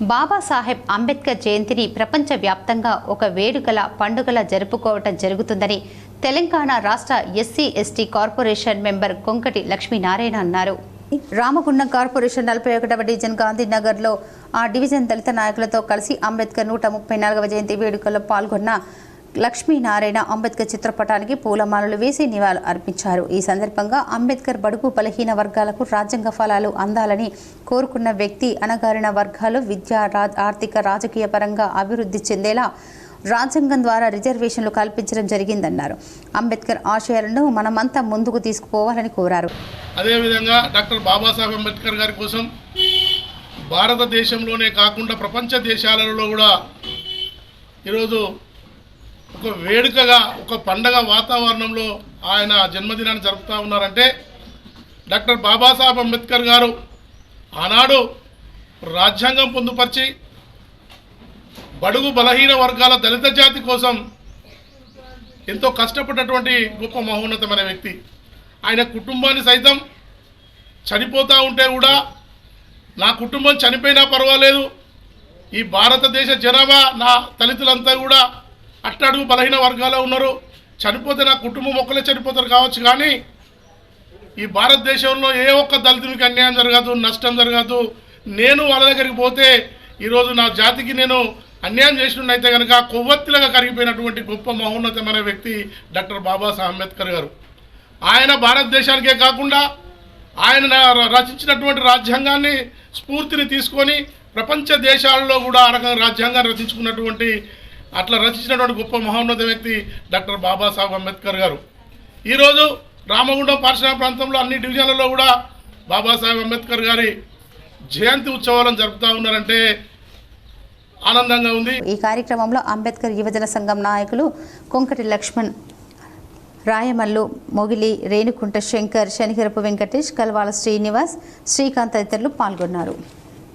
బాబాసాహెబ్ అంబేద్కర్ జయంతిని ప్రపంచవ్యాప్తంగా ఒక వేడుకల పండుగల జరుపుకోవటం జరుగుతుందని తెలంగాణ రాష్ట్ర SC ST corporation member Konkati Lakshminarayana అన్నారు. రామగుండం కార్పొరేషన్ నలభై ఒకటవ డివిజన్ గాంధీనగర్లో ఆ డివిజన్ దళిత నాయకులతో కలిసి అంబేద్కర్ నూట ముప్పై నాలుగవ జయంతి వేడుకల్లో పాల్గొన్న లక్ష్మీనారాయణ అంబేద్కర్ చిత్రపటానికి పూలమాలలు వేసి నివాళులు అర్పించారు. ఈ సందర్భంగా అంబేద్కర్ బడుగు బలహీన వర్గాలకు రాజ్యాంగ ఫలాలు అందాలని కోరుకున్న వ్యక్తి అణగారిన వర్గాలు విద్యా రా- ఆర్థిక రాజకీయ పరంగా అభివృద్ధి చెందేలా రాజ్యాంగం ద్వారా రిజర్వేషన్లు కల్పించడం జరిగిందన్నారు. అంబేద్కర్ ఆశయాలను మనమంతా ముందుకు తీసుకుపోవాలని కోరారు. అదేవిధంగా డాక్టర్ బాబాసాహెబ్ అంబేద్కర్ గారి కోసం భారతదేశంలోనే కాకుండా ప్రపంచ దేశాలలో కూడా ఈరోజు ఒక వేడుకగా ఒక పండగ వాతావరణంలో ఆయన జన్మదినాన్ని జరుపుతూ ఉన్నారంటే డాక్టర్ బాబాసాహెబ్ అంబేద్కర్ గారు ఆనాడు రాజ్యాంగం పొందుపరిచి బడుగు బలహీన వర్గాల దళిత జాతి కోసం ఎంతో కష్టపడ్డటువంటి గొప్ప మహోన్నతమైన వ్యక్తి. ఆయన కుటుంబాన్ని సైతం చనిపోతూ ఉంటే కూడా నా కుటుంబం చనిపోయినా పర్వాలేదు. ఈ భారతదేశ జనాభా నా దళితులంతా కూడా అట్టడుగు బలహీన వర్గాల్లో ఉన్నారు. చనిపోతే నా కుటుంబం ఒక్కలే చనిపోతారు కావచ్చు కానీ ఈ భారతదేశంలో ఏ ఒక్క దళితునికి అన్యాయం జరగదు నష్టం జరగదు. నేను వాళ్ళ దగ్గరికి పోతే ఈరోజు నా జాతికి నేను అన్యాయం చేసినట్టయితే కనుక కొవ్వొత్తిలుగా కరిగిపోయినటువంటి గొప్ప మహోన్నతమైన వ్యక్తి డాక్టర్ బాబాసాహెబ్ అంబేద్కర్ గారు. ఆయన భారతదేశానికే కాకుండా ఆయన రచించినటువంటి రాజ్యాంగాన్ని స్ఫూర్తిని తీసుకొని ప్రపంచ దేశాల్లో కూడా ఆ రకంగా రాజ్యాంగాన్ని రచించుకున్నటువంటి అట్లా రచించినటువంటి గొప్ప మహోన్నత వ్యక్తి డాక్టర్ బాబాసాహెబ్ అంబేద్కర్ గారు. ఈరోజు రామగుండం పారిశ్రామిక ప్రాంతంలో అన్ని డివిజన్లలో కూడా బాబాసాహెబ్ అంబేద్కర్ గారి జయంతి ఉత్సవాలను జరుపుతూ ఉన్నారంటే ఆనందంగా ఉంది. ఈ కార్యక్రమంలో అంబేద్కర్ యువజన సంఘం నాయకులు కొంకటి లక్ష్మణ్ రాయమల్లు మొగిలి రేణుకుంట శంకర్ శనిహరపు వెంకటేష్ కల్వాల శ్రీనివాస్ శ్రీకాంత్ తదితరులు పాల్గొన్నారు.